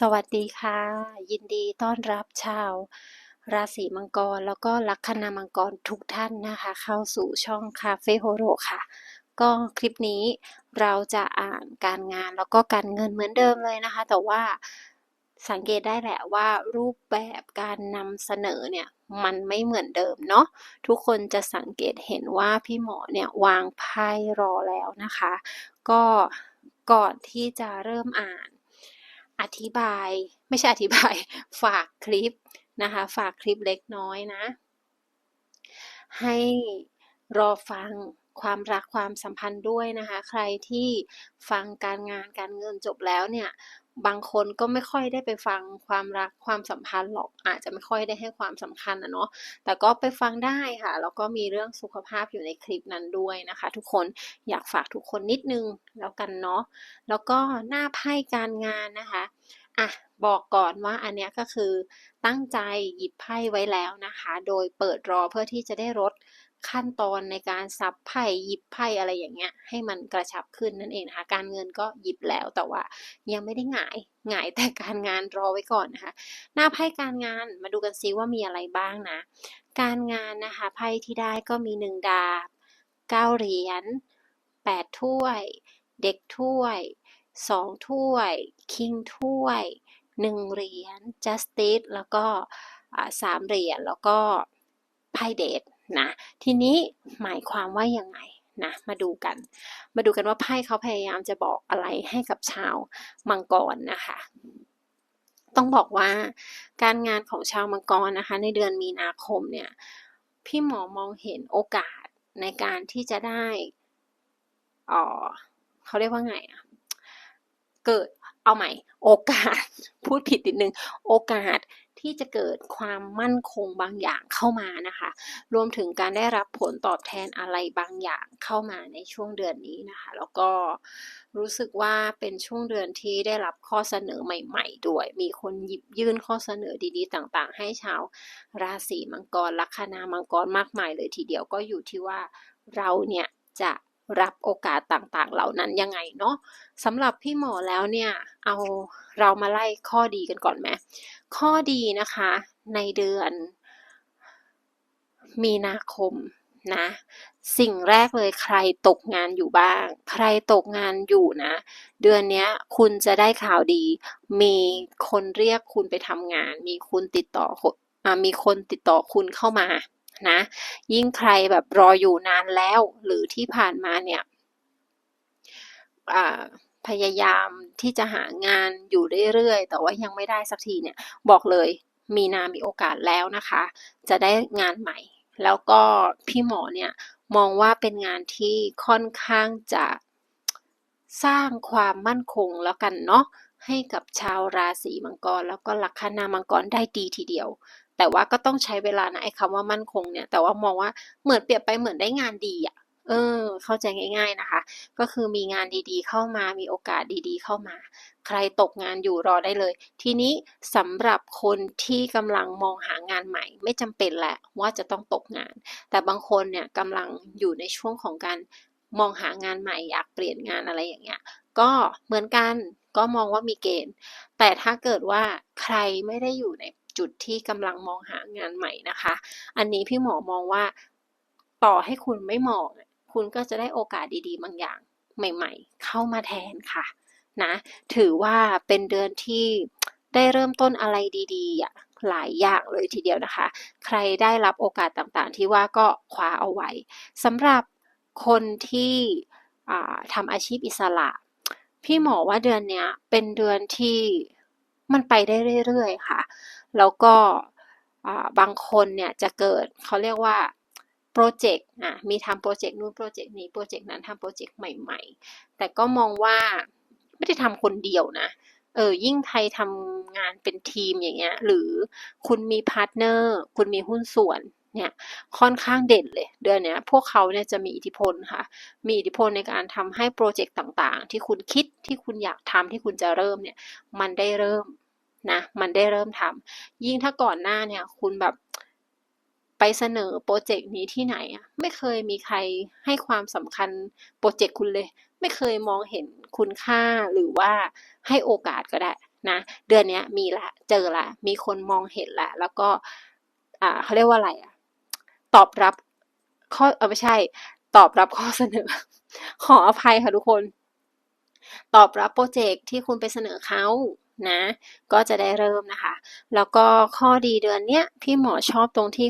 สวัสดีค่ะ ยินดีต้อนรับชาว ราศีมังกรแล้วก็ลัคนามังกรทุกท่านนะคะ เข้าสู่ช่องคาเฟ่โฮโรค่ะ ก็คลิปนี้เราจะอ่านการงานแล้วก็การเงินเหมือนเดิมเลยนะคะ แต่ว่า สังเกตได้แหละว่ารูปแบบการนำเสนอเนี่ยมันไม่เหมือนเดิมเนาะทุกคนจะสังเกตเห็นว่าพี่หมอเนี่ยวางไพ่รอแล้วนะคะ ก็ก่อนที่จะเริ่มอ่าน อธิบายไม่ใช่อธิบายฝากคลิปนะคะ ฝากคลิปเล็กน้อยนะ ให้รอฟังความรักความสัมพันธ์ด้วยนะคะ ใครที่ฟังการงานการเงินจบแล้วเนี่ย บางคนก็ไม่ค่อยได้ไปฟังความรักความสัมพันธ์หรอกอาจจะไม่ค่อยได้ให้ความสำคัญนะเนาะแต่ก็ไปฟังได้ค่ะแล้วก็มีเรื่องสุขภาพอยู่ในคลิปนั้นด้วยนะคะ ทุกคนอยากฝากทุกคนนิดนึงแล้วกันเนาะแล้วก็หน้าไพ่การงานนะคะอะบอกก่อนว่าอันเนี้ยก็คือตั้งใจหยิบไพ่ไว้แล้วนะคะ โดยเปิดรอเพื่อที่จะได้ลด ขั้นตอนในการซับไพ่หยิบไพ่อะไรอย่างเงี้ย ให้มันกระชับขึ้นนั่นเองนะคะการเงินก็หยิบแล้วแต่ว่ายังไม่ได้หงายหงายแต่การงานรอไว้ก่อนนะคะ หน้าไพ่การงานมาดูกันซิว่ามีอะไรบ้างนะ การงานนะคะไพ่ที่ได้ก็มีหนึ่งดาบเก้าเหรียญแปดถ้วย เด็กถ้วยสองถ้วย คิงถ้วยหนึ่งเหรียญ justice แล้วก็สามเหรียญแล้วก็ไพ่เดท นะทีนี้หมายความว่ายังไงนะมาดูกัน มาดูกันว่าไพ่เขาพยายามจะบอกอะไรให้กับชาวมังกรนะคะ ต้องบอกว่าการงานของชาวมังกรนะคะ ในเดือนมีนาคมเนี่ยพี่หมอมองเห็นโอกาสในการที่จะได้อ๋อเขาเรียกว่าไงอะเกิดเอาใหม่ โอกาส พูดผิดนิดนึง โอกาส ที่จะเกิดความมั่นคงบางอย่างเข้ามานะคะ รวมถึงการได้รับผลตอบแทนอะไรบางอย่างเข้ามาในช่วงเดือนนี้นะคะ แล้วก็รู้สึกว่าเป็นช่วงเดือนที่ได้รับข้อเสนอใหม่ๆ ด้วย มีคนหยิบยื่นข้อเสนอดีๆ ต่างๆ ให้ชาวราศีมังกรลัคนามังกรมากมายเลยทีเดียวก็อยู่ที่ว่าเราเนี่ยจะ รับโอกาสต่างๆ เหล่านั้นยังไงเนาะสำหรับพี่หมอแล้วเนี่ยเอาเรามาไล่ข้อดีกันก่อนไหมข้อดีนะคะในเดือนมีนาคมนะสิ่งแรกเลยใครตกงานอยู่บ้าง ใครตกงานอยู่นะ เดือนนี้คุณจะได้ข่าวดี มีคนเรียกคุณไปทำงาน มีคุณติดต่อมีคนติดต่อคุณเข้ามา นะ ยิ่งใครแบบรออยู่นานแล้ว หรือที่ผ่านมาเนี่ยพยายามที่จะหางานอยู่เรื่อยๆ แต่ว่ายังไม่ได้สักทีเนี่ย บอกเลยมีนามีโอกาสแล้วนะคะ จะได้งานใหม่ แล้วก็พี่หมอเนี่ยมองว่าเป็นงานที่ค่อนข้างจะสร้างความมั่นคงแล้วกันเนาะให้กับชาวราศีมังกร แล้วก็ลัคนามังกรได้ดีทีเดียว แต่ว่าก็ต้องใช้เวลานะไอ้คำว่ามั่นคงเนี่ย แต่ว่ามองว่าเหมือนเปรียบไปเหมือนได้งานดีอะเออ เข้าใจง่าย ๆนะคะ ก็คือมีงานดีๆ เข้ามา มีโอกาสดีๆ เข้ามา ใครตกงานอยู่รอได้เลย ทีนี้สำหรับคนที่กำลังมองหางานใหม่ ไม่จำเป็นแหละว่าจะต้องตกงาน แต่บางคนเนี่ยกำลังอยู่ในช่วงของการมองหางานใหม่อยากเปลี่ยนงานอะไรอย่างเงี้ย ก็เหมือนกันก็มองว่ามีเกณฑ์ แต่ถ้าเกิดว่าใครไม่ได้อยู่ใน จุดที่กำลังมองหางานใหม่นะคะ อันนี้พี่หมอมองว่าต่อให้คุณไม่มองคุณก็จะได้โอกาสดีๆ บางอย่างใหม่ ๆ เข้ามาแทนค่ะนะถือว่าเป็นเดือนที่ได้เริ่มต้นอะไรดีๆหลายอย่างเลยทีเดียวนะคะ ใครได้รับโอกาสต่างๆ ที่ว่าก็คว้าเอาไว้สำหรับคนที่ทำอาชีพอิสระ พี่หมอว่าเดือนนี้เป็นเดือนที่มันไปได้เรื่อยๆค่ะ แล้วก็บางคนเนี่ยจะเกิดเขาเรียกว่าโปรเจกต์อะมีทำโปรเจกต์นู้นโปรเจกต์นี้โปรเจกต์นั้นทำโปรเจกต์ใหม่ ๆ แต่ก็มองว่าไม่ได้ทำคนเดียวนะเออยิ่งใครทำงานเป็นทีมอย่างเงี้ยหรือคุณมีพาร์ทเนอร์คุณมีหุ้นส่วนเนี่ยค่อนข้างเด่นเลย เดือนเนี้ยพวกเขาเนี่ยจะมีอิทธิพลค่ะ มีอิทธิพลในการทำให้โปรเจกต์ต่างๆ ที่คุณคิดที่คุณอยากทำที่คุณจะเริ่มเนี่ยมันได้เริ่ม นะ มันได้เริ่มทำยิ่งถ้าก่อนหน้าเนี่ย คุณแบบไปเสนอโปรเจกต์นี้ที่ไหนอะไม่เคยมีใครให้ความสำคัญโปรเจกต์คุณเลย ไม่เคยมองเห็นคุณค่าหรือว่าให้โอกาสก็ได้นะ เดือนนี้มีละเจอละมีคนมองเห็นละ แล้วก็อ่าเขาเรียกว่าอะไรอะตอบรับข้อเออไม่ใช่ ตอบรับข้อเสนอ ขออภัยค่ะทุกคน ตอบรับโปรเจกต์ที่คุณไปเสนอเขา นะก็จะได้เริ่มนะคะ แล้วก็ข้อดีเดือนเนี้ยพี่หมอชอบตรงที่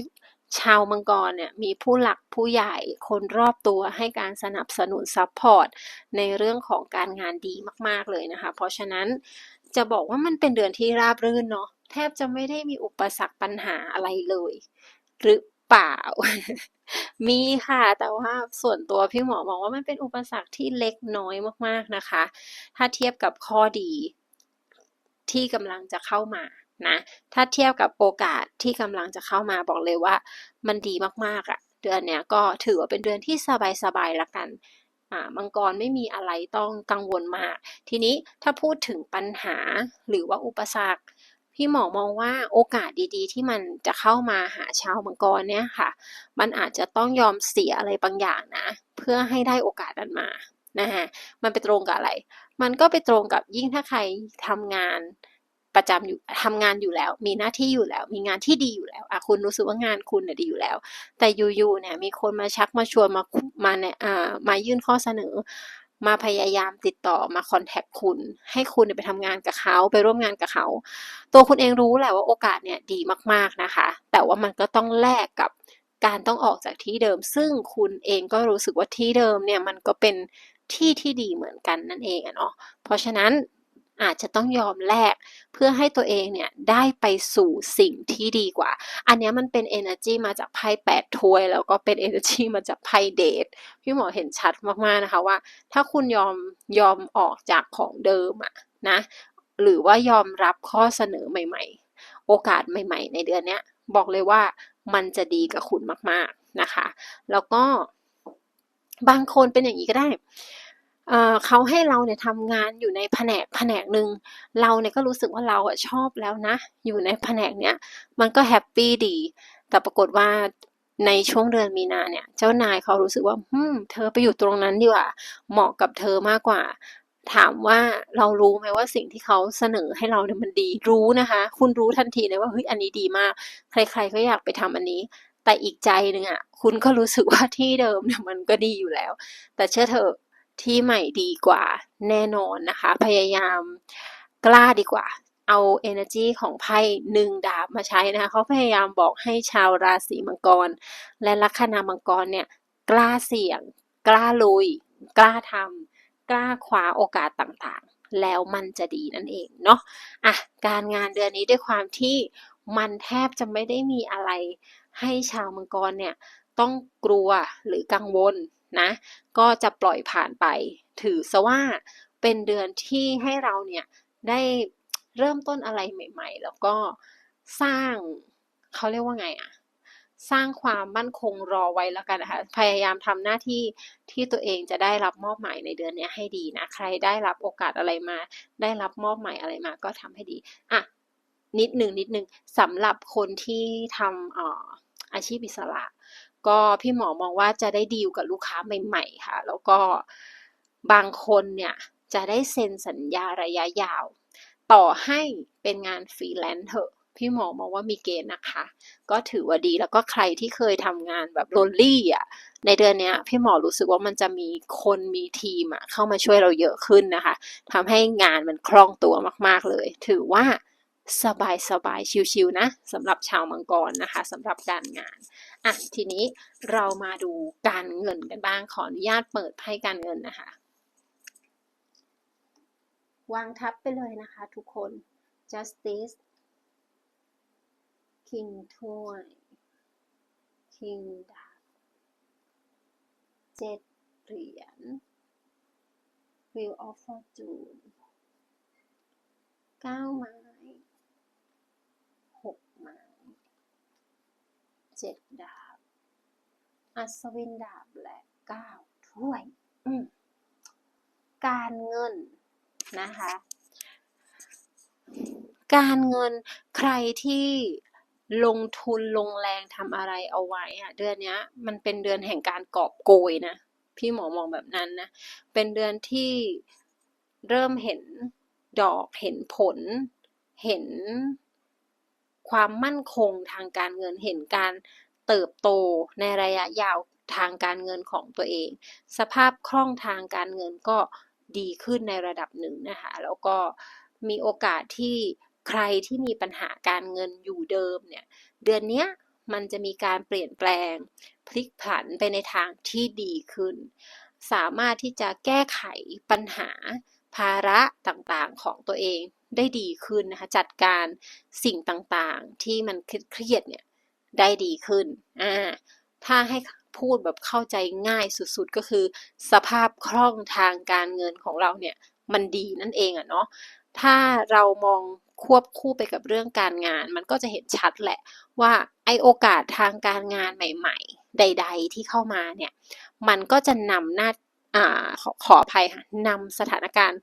ชาวมังกรเนี่ยมีผู้หลักผู้ใหญ่คนรอบตัวให้การสนับสนุนซัพพอร์ตในเรื่องของการงานดีมาก ๆ เลยนะคะ เพราะฉะนั้นจะบอกว่ามันเป็นเดือนที่ราบรื่นเนาะแทบจะไม่ได้มีอุปสรรคปัญหาอะไรเลย หรือเปล่า มีค่ะ แต่ว่าส่วนตัวพี่หมอมองว่ามันเป็นอุปสรรคที่เล็กน้อยมากๆนะคะ ถ้าเทียบกับข้อดี ที่กำลังจะเข้ามานะถ้าเทียบกับโอกาสที่กำลังจะเข้ามาบอกเลยว่า มันดีมากๆอะ่ะ เดือนเนี้ยก็ถือว่าเป็นเดือนที่สบายๆละกันอ่ามังกรไม่มีอะไรต้องกังวลมาก ทีนี้ถ้าพูดถึงปัญหาหรือว่าอุปสรรค พี่หมอมองว่าโอกาสดีๆ ที่มันจะเข้ามาหาชาวมังกรเนี่ยค่ะ มันอาจจะต้องยอมเสียอะไรบางอย่างนะ เพื่อให้ได้โอกาสนั้นมา นะฮะ มันไปตรงกับอะไร มันก็ไปตรงกับยิ่งถ้าใครทำงานประจำอยู่ทำงานอยู่แล้ว มีหน้าที่อยู่แล้ว มีงานที่ดีอยู่แล้วอะคุณรู้สึกว่างานคุณเนี่ยดีอยู่แล้ว แต่อยู่ๆเนี่ย มีคนมาชักมาชวนมามาเนี่ยอ่ามายื่นข้อเสนอ มาพยายามติดต่อมาคอนแทคคุณ ให้คุณไปทำงานกับเขาไปร่วมงานกับเขา ตัวคุณเองรู้แหละว่าโอกาสเนี่ยดีมากๆนะคะ แต่ว่ามันก็ต้องแลกกับการต้องออกจากที่เดิม ซึ่งคุณเองก็รู้สึกว่าที่เดิมเนี่ยมันก็เป็น ที่ที่ดีเหมือนกันนั่นเองอะเนาะเพราะฉะนั้นอาจจะต้องยอมแลกเพื่อให้ตัวเองเนี่ยได้ไปสู่สิ่งที่ดีกว่า อันนี้มันเป็น energy มาจากไพ่แปดถ้วย แล้วก็เป็น energy มาจากไพ่เดทพี่หมอเห็นชัดมากๆนะคะว่า ถ้าคุณยอมยอมออกจากของเดิมอะนะหรือว่ายอมรับข้อเสนอใหม่ ๆ โอกาสใหม่ ๆ ในเดือนนี้บอกเลยว่ามันจะดีกับคุณมากๆนะคะ แล้วก็ บางคนเป็นอย่างนี้ก็ได้เขาให้เราเนี่ยทำงานอยู่ในแผนกแผนกหนึ่งเราเนี่ยก็รู้สึกว่าเราอะชอบแล้วนะ อยู่ในแผนกเนี้ยมันก็แฮปปี้ดี แต่ปรากฏว่าในช่วงเดือนมีนาเนี่ย เจ้านายเขารู้สึกว่าฮึมเธอไปอยู่ตรงนั้นดีกว่า เหมาะกับเธอมากกว่า ถามว่าเรารู้ไหมว่าสิ่งที่เขาเสนอให้เราเนี่ยมันดีรู้นะคะ คุณรู้ทันทีเลยว่าเฮ้ยอันนี้ดีมาก ใคร ๆ ก็อยากไปทำอันนี้ แต่อีกใจหนึ่งอะคุณก็รู้สึกว่าที่เดิมเนี่ยมันก็ดีอยู่แล้ว แต่เชื่อเถอะที่ใหม่ดีกว่าแน่นอนนะคะ พยายามกล้าดีกว่า เอา energy ของไพ่หนึ่งดาบมาใช้นะคะเขาพยายามบอกให้ชาวราศีมังกร และลัคนามังกรเนี่ยกล้าเสี่ยง กล้าลุย กล้าทำกล้าคว้าโอกาสต่างๆ แล้วมันจะดีนั่นเองเนาะอะการงานเดือนนี้ด้วยความที่มันแทบจะไม่ได้มีอะไร ให้ชาวมังกรเนี่ยต้องกลัวหรือกังวลนะ ก็จะปล่อยผ่านไป ถือซะว่าเป็นเดือนที่ให้เราเนี่ยได้เริ่มต้นอะไรใหม่ ๆ แล้วก็สร้างเขาเรียกว่าไงอะสร้างความมั่นคงรอไว้แล้วกันนะคะ พยายามทำหน้าที่ที่ตัวเองจะได้รับมอบหมายในเดือนนี้ให้ดีนะ ใครได้รับโอกาสอะไรมา ได้รับมอบหมายอะไรมาก็ทำให้ดี อะ นิดหนึ่งนิดหนึ่งสำหรับคนที่ทำออ อาชีพอิสระ ก็พี่หมอมองว่าจะได้ดีลกับลูกค้าใหม่ ๆ ค่ะ แล้วก็บางคนเนี่ยจะได้เซ็นสัญญาระยะยาว ต่อให้เป็นงานฟรีแลนซ์เถอะ พี่หมอมองว่ามีเกณฑ์นะคะ ก็ถือว่าดีแล้วก็ใครที่เคยทำงานแบบโรลลี่อะในเดือนนี้พี่หมอรู้สึกว่ามันจะมีคนมีทีมอะเข้ามาช่วยเราเยอะขึ้นนะคะทำให้งานมันคล่องตัวมาก ๆเลย ถือว่า สบายสบายชิวๆนะสำหรับชาวมังกรนะคะสำหรับการงานอะทีนี้เรามาดูการเงินกันบ้างขออนุญาตเปิดไพ่การเงินนะคะวางทับไปเลยนะคะทุกคน justice king ถ้วย king ดาบเจ็ดเหรียญ wheel of fortune เก้าไม้หกไม้ เจ็ดดาบ อัศวินดาบและเก้าถ้วย การเงินนะคะ การเงินใครที่ลงทุนลงแรงทำอะไรเอาไว้อะเดือนนี้มันเป็นเดือนแห่งการกอบโกยนะ พี่หมอมองแบบนั้นนะ เป็นเดือนที่เริ่มเห็นดอกเห็นผลเห็น ความมั่นคงทางการเงินเห็นการเติบโตในระยะยาวทางการเงินของตัวเอง สภาพคล่องทางการเงินก็ดีขึ้นในระดับหนึ่งนะคะ แล้วก็มีโอกาสที่ใครที่มีปัญหาการเงินอยู่เดิมเนี่ยเดือนนี้มันจะมีการเปลี่ยนแปลง พลิกผันไปในทางที่ดีขึ้น สามารถที่จะแก้ไขปัญหาภาระต่างๆของตัวเอง ได้ดีขึ้นนะคะ จัดการสิ่งต่างๆ ที่มันเครียดเนี่ยได้ดีขึ้นอ่าถ้าให้พูดแบบเข้าใจง่ายสุดๆ ก็คือ สภาพคล่องทางการเงินของเราเนี่ยมันดีนั่นเองอะเนาะถ้าเรามองควบคู่ไปกับเรื่องการงาน มันก็จะเห็นชัดแหละว่าไอโอกาสทางการงานใหม่ๆ ใด ๆ ที่เข้ามาเนี่ยมันก็จะนำหน้าอ่าขอขออภัยค่ะนำสถานการณ์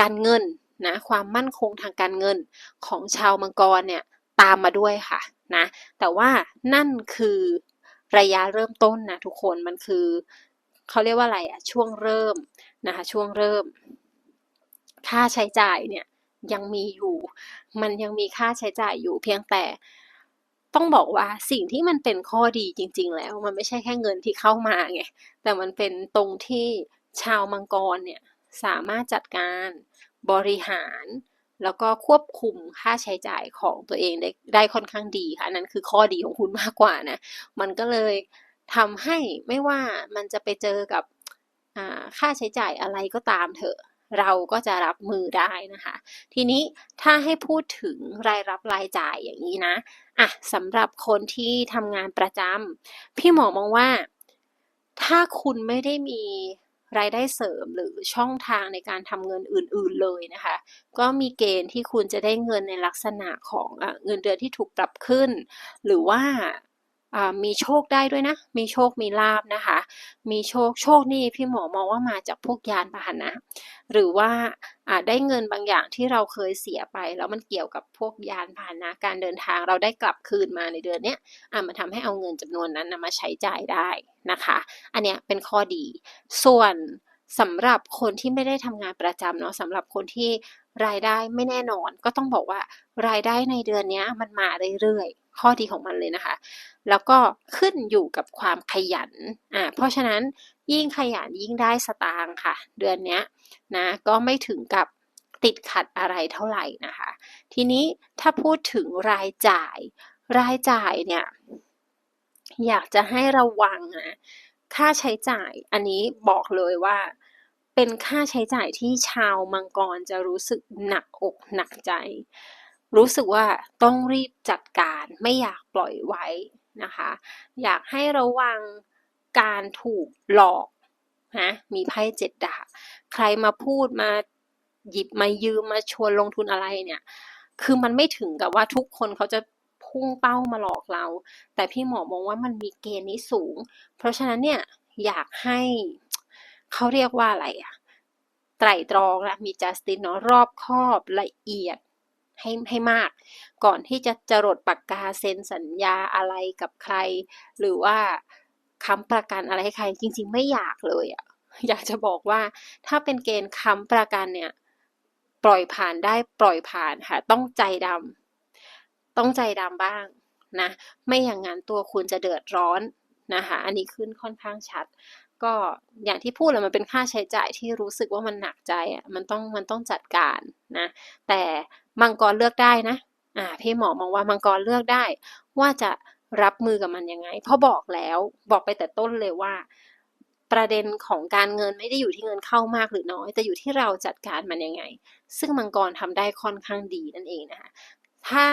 การเงิน นะความมั่นคงทางการเงินของชาวมังกรเนี่ยตามมาด้วยค่ะนะแต่ว่านั่นคือระยะเริ่มต้นนะทุกคนมันคือเขาเรียกว่าอะไรอะช่วงเริ่มนะคะช่วงเริ่ม ค่าใช้จ่ายเนี่ยยังมีอยู่ มันยังมีค่าใช้จ่ายอยู่เพียงแต่ต้องบอกว่าสิ่งที่มันเป็นข้อดีจริง ๆ แล้ว มันไม่ใช่แค่เงินที่เข้ามาไงแต่มันเป็นตรงที่ชาวมังกรเนี่ยสามารถจัดการ บริหาร แล้วก็ควบคุมค่าใช้จ่ายของตัวเองได้ได้ค่อนข้างดีค่ะนั่นคือข้อดีของคุณมากกว่านะ มันก็เลยทำให้ไม่ว่ามันจะไปเจอกับค่าใช้จ่ายอะไรก็ตามเถอะ เราก็จะรับมือได้นะคะ ทีนี้ถ้าให้พูดถึงรายรับรายจ่ายอย่างนี้นะอะสำหรับคนที่ทำงานประจำพี่หมอมองว่า ถ้าคุณไม่ได้มี รายได้เสริมหรือช่องทางในการทำเงินอื่นๆเลยนะคะ ก็มีเกณฑ์ที่คุณจะได้เงินในลักษณะของเงินเดือนที่ถูกปรับขึ้น หรือว่า มีโชคได้ด้วยนะ มีโชคมีลาบนะคะ มีโชคโชคนี่พี่หมอมองว่ามาจากพวกยานพาหนะ หรือว่าได้เงินบางอย่างที่เราเคยเสียไป แล้วมันเกี่ยวกับพวกยานพาหนะการเดินทางเราได้กลับคืนมาในเดือนนี้มันทำให้เอาเงินจำนวนนั้นมาใช้จ่ายได้นะคะ อันนี้เป็นข้อดี ส่วน สำหรับคนที่ไม่ได้ทำงานประจำเนาะสำหรับคนที่รายได้ไม่แน่นอน ก็ต้องบอกว่ารายได้ในเดือนนี้มันมาเรื่อยๆ ข้อดีของมันเลยนะคะ แล้วก็ขึ้นอยู่กับความขยันอ่าเพราะฉะนั้นยิ่งขยันยิ่งได้สตางค์ค่ะ เดือนนี้นะก็ไม่ถึงกับติดขัดอะไรเท่าไหร่นะคะ ทีนี้ถ้าพูดถึงรายจ่าย รายจ่ายเนี่ย อยากจะให้ระวังนะ ค่าใช้จ่ายอันนี้บอกเลยว่า เป็นค่าใช้จ่ายที่ชาวมังกรจะรู้สึกหนักอกหนักใจ รู้สึกว่าต้องรีบจัดการไม่อยากปล่อยไว้นะคะ อยากให้ระวังการถูกหลอกนะมีไพ่เจ็ดดาบใครมาพูดมาหยิบมายืมมาชวนลงทุนอะไรเนี่ย คือมันไม่ถึงกับว่าทุกคนเขาจะ พุ่งเป้ามาหลอกเรา แต่พี่หมอมองว่ามันมีเกณฑ์นี้สูง เพราะฉะนั้นเนี่ยอยากให้เขาเรียกว่าอะไรอะไตรตรองและมีจัสตินเนาะรอบคอบละเอียดให้ให้มาก ก่อนที่จะจรดปากกาเซ็นสัญญาอะไรกับใคร หรือว่าค้ำประกันอะไรให้ใครจริง ๆ ไม่อยากเลยอะอยากจะบอกว่าถ้าเป็นเกณฑ์ค้ำประกันเนี่ย ปล่อยผ่านได้ปล่อยผ่านค่ะ ต้องใจดำ ต้องใจดำบ้างนะ ไม่อย่างนั้นตัวคุณจะเดือดร้อนนะคะ อันนี้ขึ้นค่อนข้างชัด ก็อย่างที่พูดเลยมันเป็นค่าใช้จ่ายที่รู้สึกว่ามันหนักใจอะมันต้องมันต้องจัดการนะ แต่มังกรเลือกได้นะอ่าพี่หมอมองว่ามังกรเลือกได้ ว่าจะรับมือกับมันยังไง เพราะบอกแล้วบอกไปแต่ต้นเลยว่า ประเด็นของการเงินไม่ได้อยู่ที่เงินเข้ามากหรือน้อย แต่อยู่ที่เราจัดการมันยังไง ซึ่งมังกรทำได้ค่อนข้างดีนั่นเองนะคะ ถ้า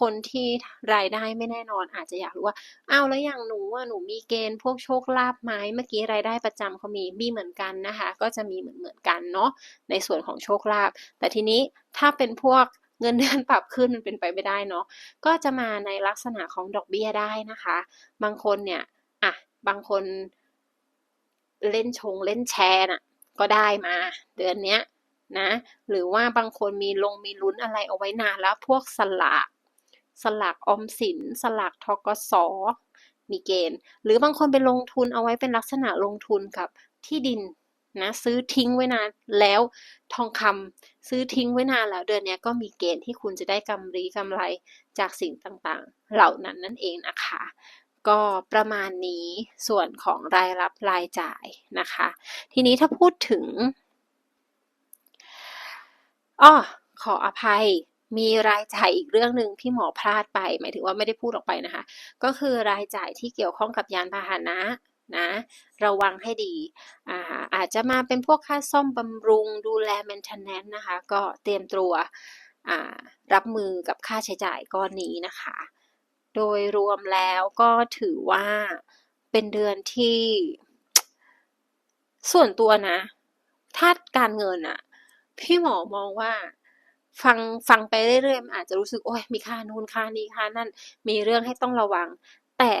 คนที่รายได้ไม่แน่นอนอาจจะอยากรู้ว่าอ้าวแล้วอย่างหนูว่าหนูมีเกณฑ์พวกโชคลาภไหมเมื่อกี้รายได้ประจำเขามีมีเหมือนกันนะคะ ก็จะมีเหมือนเหมือนกันเนาะในส่วนของโชคลาภแต่ทีนี้ถ้าเป็นพวกเงินเดือนปรับขึ้นมันเป็นไปไม่ได้เนาะก็จะมาในลักษณะของดอกเบี้ยได้นะคะ บางคนเนี่ยอะบางคนเล่นชงเล่นแชร์น่ะก็ได้มา เดือนเนี้ย นะหรือว่าบางคนมีลงมีลุ้นอะไรเอาไว้นานแล้วพวกสลาก สลากออมสิน สลากทกสมีเกณฑ์ หรือบางคนไปลงทุนเอาไว้เป็นลักษณะลงทุนกับที่ดินนะซื้อทิ้งไว้นานแล้วทองคำซื้อทิ้งไว้นานแล้วเดือนนี้ก็มีเกณฑ์ที่คุณจะได้กำไรกำไรจากสิ่งต่างๆ เหล่านั้นนั่นเองนะคะ ก็ประมาณนี้ส่วนของรายรับรายจ่ายนะคะ ทีนี้ถ้าพูดถึง อ้อขออภัย มีรายจ่ายอีกเรื่องหนึ่งที่หมอพลาดไป หมายถึงว่าไม่ได้พูดออกไปนะคะ ก็คือรายจ่ายที่เกี่ยวข้องกับยานพาหนะนะระวังให้ดีอาอาจจะมาเป็นพวกค่าซ่อมบำรุงดูแล maintenance นะคะ ก็เตรียมตัวรับมือกับค่าใช้จ่ายก้อนนี้นะคะ โดยรวมแล้วก็ถือว่าเป็นเดือนที่ ส่วนตัวนะ ถ้าการเงินอะ พี่หมอมองว่าฟังฟังไปเรื่อยๆมันอาจจะรู้สึกโอ้ยมีค่านู่นค่านี้ค่านั่น มีเรื่องให้ต้องระวัง แต่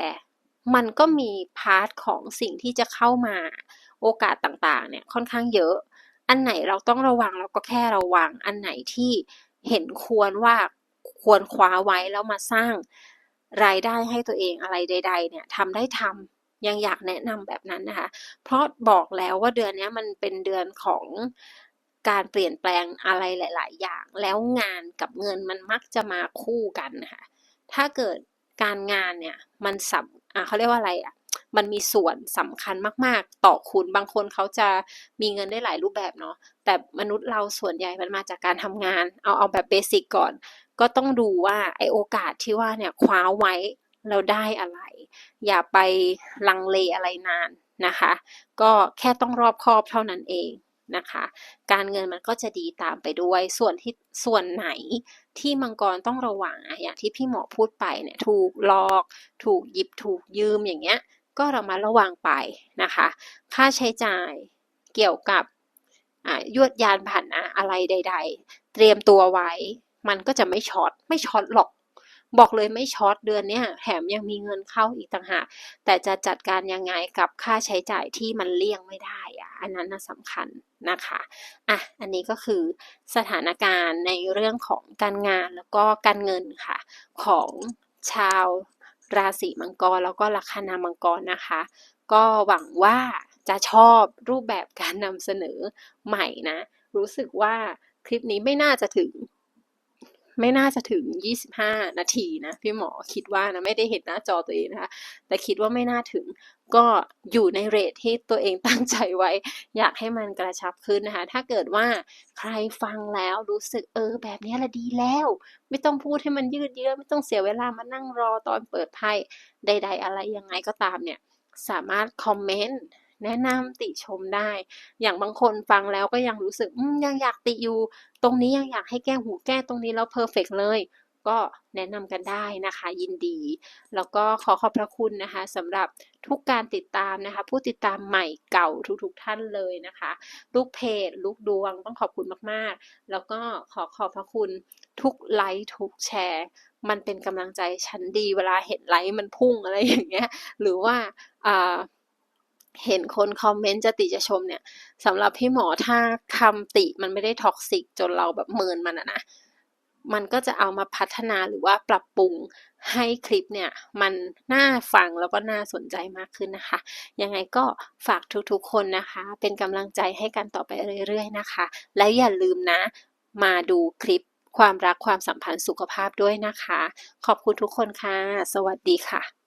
มันก็มีพาร์ทของสิ่งที่จะเข้ามาโอกาสต่างๆ เนี่ยค่อนข้างเยอะ อันไหนเราต้องระวังเราก็แค่ระวัง อันไหนที่เห็นควรว่าควรคว้าไว้แล้วมาสร้างรายได้ให้ตัวเองอะไรใด ๆ เนี่ยทำได้ทำยังอยากแนะนำแบบนั้นนะคะ เพราะบอกแล้วว่าเดือนนี้มันเป็นเดือนของ การเปลี่ยนแปลงอะไรหลาย ๆ อย่าง แล้วงานกับเงินมันมักจะมาคู่กันนะคะถ้าเกิดการงานเนี่ยมันสัมอ่าเขาเรียกว่าอะไรอะมันมีส่วนสำคัญมาก ๆ ต่อคุณบางคนเขาจะมีเงินได้หลายรูปแบบเนาะแต่มนุษย์เราส่วนใหญ่มันมาจากการทำงาน เอาเอาแบบเบสิกก่อน ก็ต้องดูว่าไอโอกาสที่ว่าเนี่ยคว้าไว้เราได้อะไร อย่าไปลังเลอะไรนานนะคะ ก็แค่ต้องรอบคอบเท่านั้นเอง นะคะ การเงินมันก็จะดีตามไปด้วย ส่วนที่ส่วนไหนที่มังกรต้องระวังอะอย่างที่พี่หมอพูดไปเนี่ยถูกหลอก ถูกหยิบถูกยืมอย่างเงี้ยก็เรามาระวังไปนะคะ ค่าใช้จ่ายเกี่ยวกับยวดยานผ่านนะอะไรใด ๆ เตรียมตัวไว้ มันก็จะไม่ช็อตไม่ช็อตหรอก บอกเลยไม่ช็อตเดือนนี้แถมยังมีเงินเข้าอีกต่างหากแต่จะจัดการยังไงกับค่าใช้จ่ายที่มันเลี่ยงไม่ได้อะอันนั้นนะสำคัญนะคะอะอันนี้ก็คือสถานการณ์ในเรื่องของการงานแล้วก็การเงินค่ะของชาวราศีมังกรแล้วก็ลัคนามังกรนะคะ ก็หวังว่าจะชอบรูปแบบการนำเสนอใหม่นะ รู้สึกว่าคลิปนี้ไม่น่าจะถึง ไม่น่าจะถึง 25 นาทีนะพี่หมอคิดว่านะไม่ได้เห็นหน้าจอตัวเองนะคะแต่คิดว่าไม่น่าถึงก็อยู่ในเรทที่ตัวเองตั้งใจไว้ อยากให้มันกระชับขึ้นนะคะ ถ้าเกิดว่าใครฟังแล้วรู้สึกเออ แบบนี้ละดีแล้ว ไม่ต้องพูดให้มันยืดเยื้อไม่ต้องเสียเวลามานั่งรอตอนเปิดไพ่ใด ๆ อะไรยังไงก็ตามเนี่ย สามารถคอมเมนต์ แนะนำติชมได้ อย่างบางคนฟังแล้วก็ยังรู้สึกยังอยากติอยู่ ตรงนี้ยังอยากให้แก้หูแก้ตรงนี้แล้วเพอร์เฟกเลยก็แนะนำกันได้นะคะยินดี แล้วก็ขอขอบพระคุณนะคะสำหรับทุกการติดตามนะคะ ผู้ติดตามใหม่เก่าทุกๆทท่านเลยนะคะ ลูกเพจ ลูกดวงต้องขอบคุณมากๆ แล้วก็ขอขอบพระคุณทุกไลค์ทุกแชร์ มันเป็นกำลังใจชั้นดีเวลาเห็นไลค์มันพุ่งอะไรอย่างเงี้ย หรือว่าอ่า เห็นคนคอมเมนต์จะติจะชมเนี่ยสำหรับพี่หมอถ้าคำติมันไม่ได้ท็อกซิกจนเราแบบเมินมันอะนะมันก็จะเอามาพัฒนาหรือว่าปรับปรุงให้คลิปเนี่ย มันน่าฟังแล้วก็น่าสนใจมากขึ้นนะคะ ยังไงก็ฝากทุกๆคนนะคะ เป็นกำลังใจให้กันต่อไปเรื่อยๆนะคะ และอย่าลืมนะ มาดูคลิปความรักความสัมพันธ์สุขภาพด้วยนะคะ ขอบคุณทุกคนค่ะ สวัสดีค่ะ